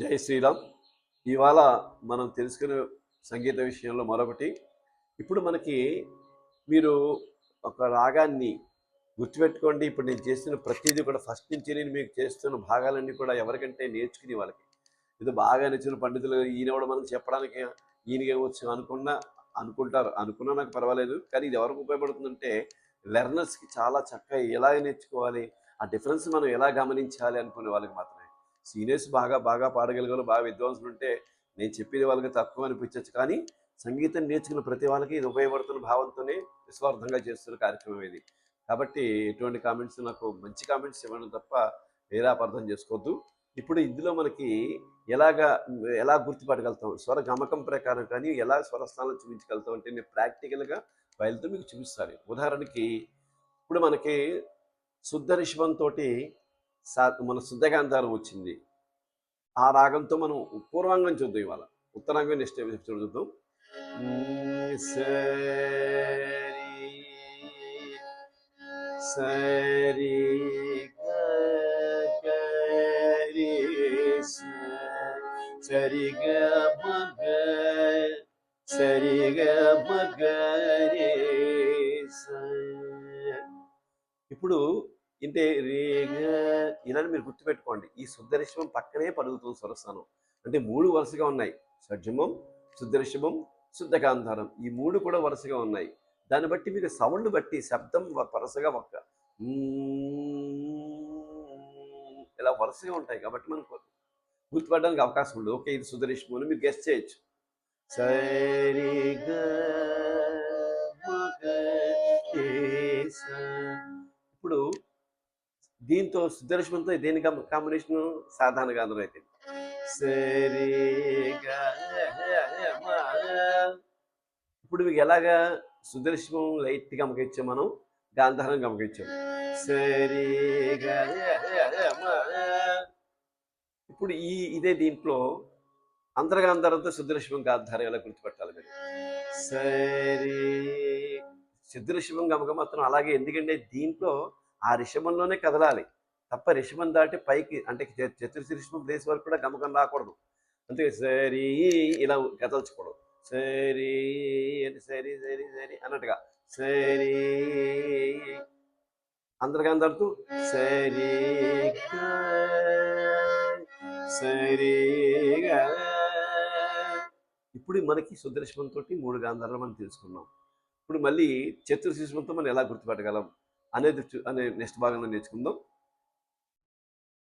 జై శ్రీరామ్. ఇవాళ మనం తెలుసుకునే సంగీత విషయంలో మరొకటి. ఇప్పుడు మనకి మీరు ఒక రాగాన్ని గుర్తుపెట్టుకోండి. ఇప్పుడు నేను చేస్తున్న ప్రతిదీ కూడా ఫస్ట్ నుంచి నేను మీకు చేస్తున్న భాగాలన్నీ కూడా ఎవరికంటే నేర్చుకుని వాళ్ళకి. ఇది బాగా నచ్చిన పండితులు ఈయన కూడా మనం చెప్పడానికి ఈయనకే వచ్చు అనుకున్నా అనుకుంటారు. అనుకున్నా నాకు పర్వాలేదు. కానీ ఇది ఎవరికి ఉపయోగపడుతుందంటే లెర్నర్స్కి చాలా చక్కగా ఎలా నేర్చుకోవాలి ఆ డిఫరెన్స్ మనం ఎలా గమనించాలి అనుకునే వాళ్ళకి మాత్రమే. సీనియర్స్ బాగా బాగా పాడగలిగే బాగా విద్వాంసులు ఉంటే నేను చెప్పేది వాళ్ళకి తక్కువ అనిపించవచ్చు కానీ సంగీతం నేర్చుకున్న ప్రతి వాళ్ళకి ఇది ఉపయోగపడుతున్న భావంతోనే నిస్వార్థంగా చేస్తున్న కార్యక్రమం ఇది. కాబట్టి ఎటువంటి కామెంట్స్ నాకు మంచి కామెంట్స్ ఇవ్వడం తప్ప వేరే అపార్థం చేసుకోవద్దు. ఇప్పుడు ఇందులో మనకి ఎలాగా ఎలా గుర్తుపట్టగలుగుతాం స్వర గమకం ప్రకారం కానీ ఎలా స్వరస్థానం చూపించగలుగుతాం అంటే నేను ప్రాక్టికల్గా బయలుతో మీకు చూపిస్తాను. ఉదాహరణకి ఇప్పుడు మనకి శుద్ధ రిషభంతో సా మన శుద్ధకాంతారం వచ్చింది ఆ రాగంతో మనం పూర్వాంగం చూద్దాం ఇవాళ ఉత్తరాంగం నెక్స్ట్ ఎపిసోడ్ చూద్దాం సరి సరి గ గరి మగ సరి గ మగ రే స. ఇప్పుడు ఇంతే ఇలా మీరు గుర్తుపెట్టుకోండి. ఈ శుద్ధరిషభం పక్కనే పలుగుతుంది స్వరస్థానం. అంటే మూడు వరుసగా ఉన్నాయి. షడ్జమం శుద్ధరిషభం శుద్ధ గాంధారం ఈ మూడు కూడా వరుసగా ఉన్నాయి. దాన్ని బట్టి మీరు సౌండ్ బట్టి శబ్దం వరుసగా ఒక్క ఇలా వరుసగా ఉంటాయి కాబట్టి మనకు గుర్తుపడడానికి అవకాశం ఉండదు. ఓకే ఇది శుద్ధరిషభం అని మీరు గెస్ట్ చేయొచ్చు. సరిగా దీంతో సుదర్శనంతో దేని కాంబినేషన్ సాధారణ గాంధం అయితే. ఇప్పుడు మీకు ఎలాగా సుదర్శనం లైట్ గమకించాం మనం? గాంధారం గమకించాం ఇప్పుడు ఈ ఇదే దీంట్లో అంతర్గాంధారంతో సుదర్శనం గాంధారం ఎలా గుర్తుపెట్టాలి మీరు? సరే. సిద్ధరిషభం గమక మాత్రం అలాగే ఎందుకంటే దీంట్లో ఆ రిషభంలోనే కదలాలి. తప్ప రిషభం దాటి పైకి అంటే చ- చతుర్శిరిషభం ప్లేస్ వరకు కూడా గమకం రాకూడదు. అంతే సరి ఇలా కదల్చకూడదు. సరి అని సరి సరి సరి అన్నట్టుగా. సరి అంతర్గాంధారతో సరి సరీ సరీగా ఇప్పుడు మనకి సుదర్శనంతో మూడు గాంధారాలు మనం తెలుసుకున్నాం. ఇప్పుడు మళ్ళీ చతుర్శిష్మంతో మనం ఎలా గుర్తుపెట్టగలం? అనేది అనే నెక్స్ట్ భాగంలో నేర్చుకుందాం.